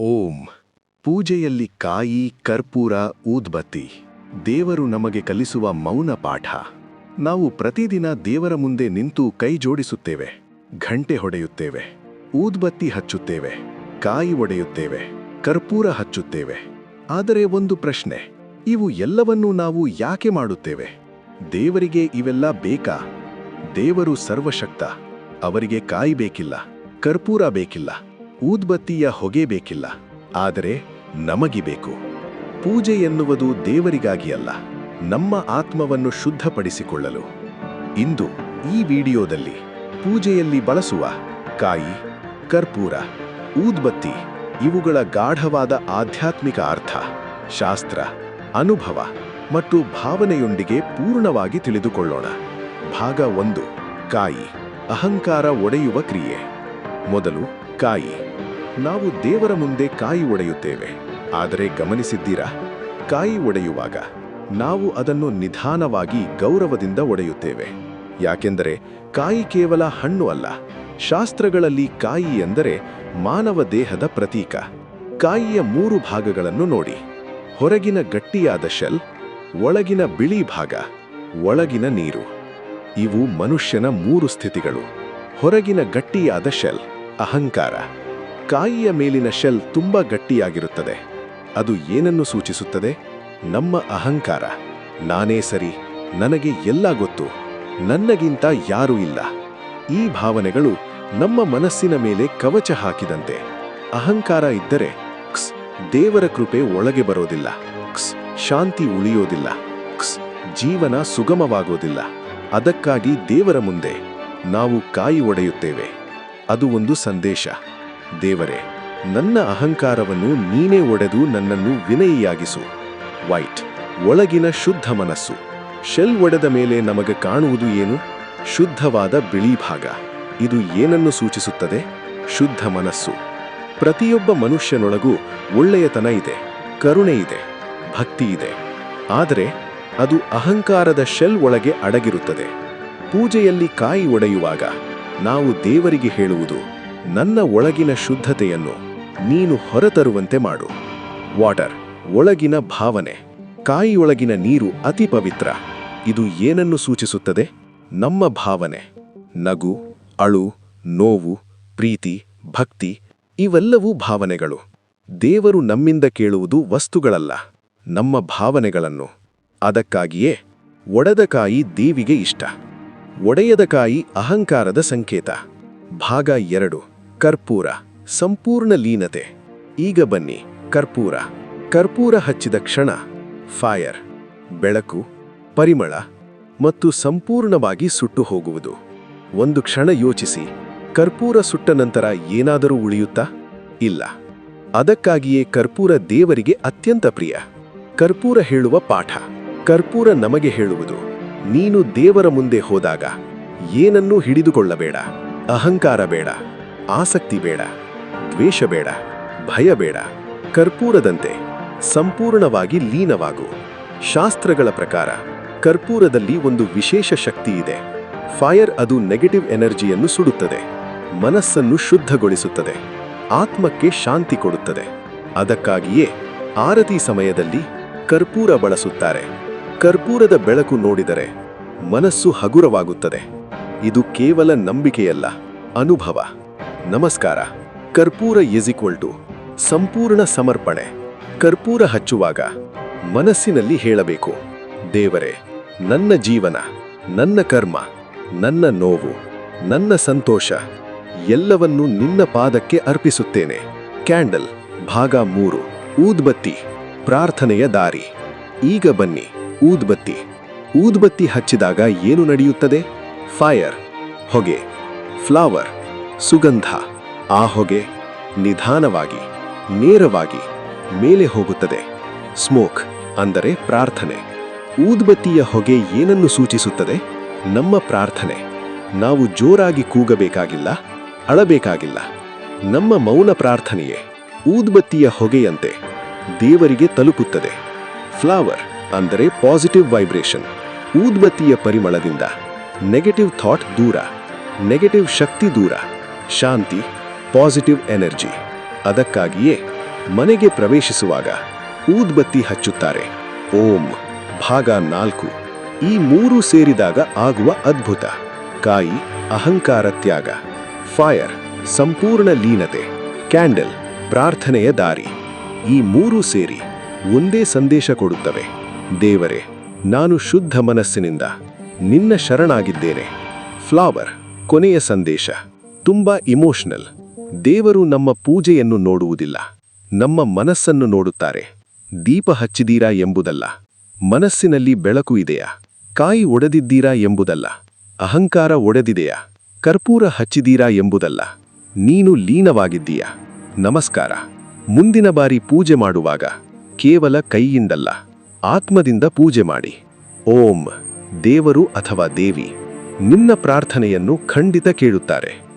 ಓಂ. ಪೂಜೆಯಲ್ಲಿ ಕಾಯಿ, ಕರ್ಪೂರ, ಊದ್ಬತ್ತಿ. ದೇವರು ನಮಗೆ ಕಲಿಸುವ ಮೌನ ಪಾಠ. ನಾವು ಪ್ರತಿದಿನ ದೇವರ ಮುಂದೆ ನಿಂತು ಕೈ ಜೋಡಿಸುತ್ತೇವೆ. ಘಂಟೆ ಹೊಡೆಯುತ್ತೇವೆ. ಊದ್ಬತ್ತಿ ಹಚ್ಚುತ್ತೇವೆ. ಕಾಯಿ ಒಡೆಯುತ್ತೇವೆ. ಕರ್ಪೂರ ಹಚ್ಚುತ್ತೇವೆ. ಆದರೆ ಒಂದು ಪ್ರಶ್ನೆ. ಇವು ಎಲ್ಲವನ್ನೂ ನಾವು ಯಾಕೆ ಮಾಡುತ್ತೇವೆ? ದೇವರಿಗೆ ಇವೆಲ್ಲ ಬೇಕಾ? ದೇವರು ಸರ್ವಶಕ್ತ. ಅವರಿಗೆ ಕಾಯಿ ಬೇಕಿಲ್ಲ. ಕರ್ಪೂರ ಬೇಕಿಲ್ಲ. ಊದ್ಬತ್ತಿಯ ಹೊಗೆ ಬೇಕಿಲ್ಲ, ಆದರೆ ನಮಗಿಬೇಕು ಪೂಜೆ ಎನ್ನುವುದು ದೇವರಿಗಾಗಿ ಅಲ್ಲ, ನಮ್ಮ ಆತ್ಮವನ್ನು ಶುದ್ಧಪಡಿಸಿಕೊಳ್ಳಲು. ಇಂದು ಈ ವಿಡಿಯೋದಲ್ಲಿ ಪೂಜೆಯಲ್ಲಿ ಬಳಸುವ ಕಾಯಿ, ಕರ್ಪೂರ, ಊದ್ಬತ್ತಿ ಇವುಗಳ ಗಾಢವಾದ ಆಧ್ಯಾತ್ಮಿಕ ಅರ್ಥ, ಶಾಸ್ತ್ರ, ಅನುಭವ ಮತ್ತು ಭಾವನೆಯೊಂದಿಗೆ ಪೂರ್ಣವಾಗಿ ತಿಳಿದುಕೊಳ್ಳೋಣ. ಭಾಗ ಒಂದು, ಕಾಯಿ, ಅಹಂಕಾರ ಒಡೆಯುವ ಕ್ರಿಯೆ. ಮೊದಲು ಕಾಯಿ. ನಾವು ದೇವರ ಮುಂದೆ ಕಾಯಿ ಒಡೆಯುತ್ತೇವೆ. ಆದರೆ ಗಮನಿಸಿದ್ದೀರಾ? ಕಾಯಿ ಒಡೆಯುವಾಗ ನಾವು ಅದನ್ನು ನಿಧಾನವಾಗಿ ಗೌರವದಿಂದ ಒಡೆಯುತ್ತೇವೆ. ಯಾಕೆಂದರೆ ಕಾಯಿ ಕೇವಲ ಹಣ್ಣು ಅಲ್ಲ. ಶಾಸ್ತ್ರಗಳಲ್ಲಿ ಕಾಯಿ ಎಂದರೆ ಮಾನವ ದೇಹದ ಪ್ರತೀಕ. ಕಾಯಿಯ ಮೂರು ಭಾಗಗಳನ್ನು ನೋಡಿ. ಹೊರಗಿನ ಗಟ್ಟಿಯಾದ ಶೆಲ್, ಒಳಗಿನ ಬಿಳಿ ಭಾಗ, ಒಳಗಿನ ನೀರು. ಇವು ಮನುಷ್ಯನ ಮೂರು ಸ್ಥಿತಿಗಳು. ಹೊರಗಿನ ಗಟ್ಟಿಯಾದ ಶೆಲ್, ಅಹಂಕಾರ. ಕಾಯಿಯ ಮೇಲಿನ ಶೆಲ್ ತುಂಬಾ ಗಟ್ಟಿಯಾಗಿರುತ್ತದೆ. ಅದು ಏನನ್ನು ಸೂಚಿಸುತ್ತದೆ? ನಮ್ಮ ಅಹಂಕಾರ. ನಾನೇ ಸರಿ. ನನಗೆ ಎಲ್ಲ ಗೊತ್ತು. ನನ್ನಗಿಂತ ಯಾರೂ ಇಲ್ಲ. ಈ ಭಾವನೆಗಳು ನಮ್ಮ ಮನಸ್ಸಿನ ಮೇಲೆ ಕವಚ ಹಾಕಿದಂತೆ. ಅಹಂಕಾರ ಇದ್ದರೆ ಕ್ಸ್ ದೇವರ ಕೃಪೆ ಒಳಗೆ ಬರೋದಿಲ್ಲ. ಕ್ಸ್ ಶಾಂತಿ ಉಳಿಯೋದಿಲ್ಲ. ಕ್ಸ್ ಜೀವನ ಸುಗಮವಾಗೋದಿಲ್ಲ. ಅದಕ್ಕಾಗಿ ದೇವರ ಮುಂದೆ ನಾವು ಕಾಯಿ ಒಡೆಯುತ್ತೇವೆ. ಅದು ಒಂದು ಸಂದೇಶ. ದೇವರೇ, ನನ್ನ ಅಹಂಕಾರವನ್ನು ನೀನೇ ಒಡೆದು ನನ್ನನ್ನು ವಿನಯಿಯಾಗಿಸು. ವೈಟ್, ಒಳಗಿನ ಶುದ್ಧ ಮನಸ್ಸು. ಶೆಲ್ ಒಡೆದ ಮೇಲೆ ನಮಗೆ ಕಾಣುವುದು ಏನು? ಶುದ್ಧವಾದ ಬಿಳಿ ಭಾಗ. ಇದು ಏನನ್ನು ಸೂಚಿಸುತ್ತದೆ? ಶುದ್ಧ ಮನಸ್ಸು. ಪ್ರತಿಯೊಬ್ಬ ಮನುಷ್ಯನೊಳಗೂ ಒಳ್ಳೆಯತನ ಇದೆ, ಕರುಣೆ ಇದೆ, ಭಕ್ತಿ ಇದೆ. ಆದರೆ, ಅದು ಅಹಂಕಾರದ ಶೆಲ್ ಒಳಗೆ ಅಡಗಿರುತ್ತದೆ. ಪೂಜೆಯಲ್ಲಿ ಕಾಯಿ ಒಡೆಯುವಾಗ ನಾವು ದೇವರಿಗೆ ಹೇಳುವುದು ನನ್ನ ಒಳಗಿನ ಶುದ್ಧತೆಯನ್ನು ನೀನು ಹೊರತರುವಂತೆ ಮಾಡು. ವಾಟರ್, ಒಳಗಿನ ಭಾವನೆ, ಕಾಯಿಯೊಳಗಿನ ನೀರು ಅತಿ ಪವಿತ್ರ. ಇದು ಏನನ್ನು ಸೂಚಿಸುತ್ತದೆ? ನಮ್ಮ ಭಾವನೆ, ನಗು, ಅಳು, ನೋವು, ಪ್ರೀತಿ, ಭಕ್ತಿ, ಇವೆಲ್ಲವೂ ಭಾವನೆಗಳು. ದೇವರು ನಮ್ಮಿಂದ ಕೇಳುವುದು ವಸ್ತುಗಳಲ್ಲ, ನಮ್ಮ ಭಾವನೆಗಳನ್ನು. ಅದಕ್ಕಾಗಿಯೇ ಒಡೆದ ಕಾಯಿ ದೇವಿಗೆ ಇಷ್ಟ. ಒಡೆಯದ ಕಾಯಿ ಅಹಂಕಾರದ ಸಂಕೇತ. ಭಾಗ ಎರಡು, ಕರ್ಪೂರ. ಸಂಪೂರ್ಣ ಲೀನತೆ. ಈಗ ಬನ್ನಿ, ಕರ್ಪೂರ. ಕರ್ಪೂರ ಹಚ್ಚಿದ ಕ್ಷಣ ಫೈರ್ ಬೆಳಕು, ಪರಿಮಳ ಮತ್ತು ಸಂಪೂರ್ಣವಾಗಿ ಸುಟ್ಟು ಹೋಗುವುದು. ಒಂದು ಕ್ಷಣ ಯೋಚಿಸಿ, ಕರ್ಪೂರ ಸುಟ್ಟ ನಂತರ ಏನಾದರೂ ಉಳಿಯುತ್ತಾ? ಇಲ್ಲ. ಅದಕ್ಕಾಗಿಯೇ ಕರ್ಪೂರ ದೇವರಿಗೆ ಅತ್ಯಂತ ಪ್ರಿಯ. ಕರ್ಪೂರ ಹೇಳುವ ಪಾಠ. ಕರ್ಪೂರ ನಮಗೆ ಹೇಳುವುದು, ನೀನು ದೇವರ ಮುಂದೆ ಹೋದಾಗ, ಏನನ್ನೂ ಹಿಡಿದುಕೊಳ್ಳಬೇಡ. ಅಹಂಕಾರ ಬೇಡ, ಆಸಕ್ತಿ ಬೇಡ, ದ್ವೇಷ ಬೇಡ, ಭಯ ಬೇಡ, ಕರ್ಪೂರದಂತೆ ಸಂಪೂರ್ಣವಾಗಿ ಲೀನವಾಗು. ಶಾಸ್ತ್ರಗಳ ಪ್ರಕಾರ ಕರ್ಪೂರದಲ್ಲಿ ಒಂದು ವಿಶೇಷ ಶಕ್ತಿ ಇದೆ. ಫೈರ್ ಅದು ನೆಗೆಟಿವ್ ಎನರ್ಜಿಯನ್ನು ಸುಡುತ್ತದೆ. ಮನಸ್ಸನ್ನು ಶುದ್ಧಗೊಳಿಸುತ್ತದೆ. ಆತ್ಮಕ್ಕೆ ಶಾಂತಿ ಕೊಡುತ್ತದೆ. ಅದಕ್ಕಾಗಿಯೇ ಆರತಿ ಸಮಯದಲ್ಲಿ ಕರ್ಪೂರ ಬಳಸುತ್ತಾರೆ. ಕರ್ಪೂರದ ಬೆಳಕು ನೋಡಿದರೆ ಮನಸ್ಸು ಹಗುರವಾಗುತ್ತದೆ. ಇದು ಕೇವಲ ನಂಬಿಕೆಯಲ್ಲ, ಅನುಭವ. ನಮಸ್ಕಾರ. ಕರ್ಪೂರ ಇಸ್ ಟು ಸಂಪೂರ್ಣ ಸಮರ್ಪಣೆ. ಕರ್ಪೂರ ಹಚ್ಚುವಾಗ ಮನಸ್ಸಿನಲ್ಲಿ ಹೇಳಬೇಕು, ದೇವರೇ, ನನ್ನ ಜೀವನ, ನನ್ನ ಕರ್ಮ, ನನ್ನ ನೋವು, ನನ್ನ ಸಂತೋಷ, ಎಲ್ಲವನ್ನೂ ನಿನ್ನ ಪಾದಕ್ಕೆ ಅರ್ಪಿಸುತ್ತೇನೆ. ಕ್ಯಾಂಡಲ್, ಭಾಗ ಮೂರು, ಊದ್ಬತ್ತಿ, ಪ್ರಾರ್ಥನೆಯ ದಾರಿ. ಈಗ ಬನ್ನಿ, ಊದ್ಬತ್ತಿ. ಊದ್ಬತ್ತಿ ಹಚ್ಚಿದಾಗ ಏನು ನಡೆಯುತ್ತದೆ? ಫೈರ್, ಹೊಗೆ, ಫ್ಲವರ್, ಸುಗಂಧ, ಆ ಹೊಗೆ ನಿಧಾನವಾಗಿ, ನೇರವಾಗಿ ಮೇಲೆ ಹೋಗುತ್ತದೆ. ಸ್ಮೋಕ್ ಅಂದರೆ ಪ್ರಾರ್ಥನೆ. ಊದ್ಬತ್ತಿಯ ಹೊಗೆ ಏನನ್ನು ಸೂಚಿಸುತ್ತದೆ? ನಮ್ಮ ಪ್ರಾರ್ಥನೆ. ನಾವು ಜೋರಾಗಿ ಕೂಗಬೇಕಾಗಿಲ್ಲ, ಅಳಬೇಕಾಗಿಲ್ಲ. ನಮ್ಮ ಮೌನ ಪ್ರಾರ್ಥನೆಯೇ ಊದ್ಬತ್ತಿಯ ಹೊಗೆಯಂತೆ ದೇವರಿಗೆ ತಲುಪುತ್ತದೆ. ಫ್ಲವರ್ ಅಂದರೆ ಪಾಸಿಟಿವ್ ವೈಬ್ರೇಷನ್, ಊದ್ಬತ್ತಿಯ ಪರಿಮಳದಿಂದ. ನೆಗೆಟಿವ್ ಥಾಟ್ ದೂರ ನೆಗೆಟಿವ್ ಶಕ್ತಿ ದೂರ ಶಾಂತಿ ಪಾಸಿಟಿವ್ ಎನರ್ಜಿ ಅದಕ್ಕಾಗಿಯೇ ಮನೆಗೆ ಪ್ರವೇಶಿಸುವಾಗ ಊದ್ಬತ್ತಿ ಹಚ್ಚುತ್ತಾರೆ ಓಂ ಭಾಗ ನಾಲ್ಕು ಈ ಮೂರು ಸೇರಿದಾಗ ಆಗುವ ಅದ್ಭುತ ಕಾಯಿ ಅಹಂಕಾರ ತ್ಯಾಗ ಫೈರ್ ಸಂಪೂರ್ಣ ಲೀನತೆ ಕ್ಯಾಂಡಲ್ ಪ್ರಾರ್ಥನೆಯ ದಾರಿ ಈ ಮೂರು ಸೇರಿ ಒಂದೇ ಸಂದೇಶ ಕೊಡುತ್ತವೆ ದೇವರೇ ನಾನು ಶುದ್ಧ ಮನಸ್ಸಿನಿಂದ ನಿನ್ನ ಶರಣಾಗಿದ್ದೇನೆ. ಫ್ಲಾವರ್, ಕೊನೆಯ ಸಂದೇಶ. ತುಂಬಾ ಇಮೋಷನಲ್. ದೇವರು ನಮ್ಮ ಪೂಜೆಯನ್ನು ನೋಡುವುದಿಲ್ಲ. ನಮ್ಮ ಮನಸ್ಸನ್ನು ನೋಡುತ್ತಾರೆ. ದೀಪ ಹಚ್ಚಿದೀರಾ ಎಂಬುದಲ್ಲ. ಮನಸ್ಸಿನಲ್ಲಿ ಬೆಳಕು ಇದೆಯಾ? ಕಾಯಿ ಒಡೆದಿದ್ದೀರಾ ಎಂಬುದಲ್ಲ. ಅಹಂಕಾರ ಒಡೆದಿದೆಯಾ? ಕರ್ಪೂರ ಹಚ್ಚಿದೀರಾ ಎಂಬುದಲ್ಲ. ನೀನು ಲೀನವಾಗಿದ್ದೀಯಾ? ನಮಸ್ಕಾರ. ಮುಂದಿನ ಬಾರಿ ಪೂಜೆ ಮಾಡುವಾಗ ಕೇವಲ ಕೈಯಿಂದಲ್ಲ. ಆತ್ಮದಿಂದ ಪೂಜೆ ಮಾಡಿ. ಓಂ. ದೇವರು ಅಥವಾ ದೇವಿ ನಿನ್ನ ಪ್ರಾರ್ಥನೆಯನ್ನು ಖಂಡಿತ ಕೇಳುತ್ತಾರೆ.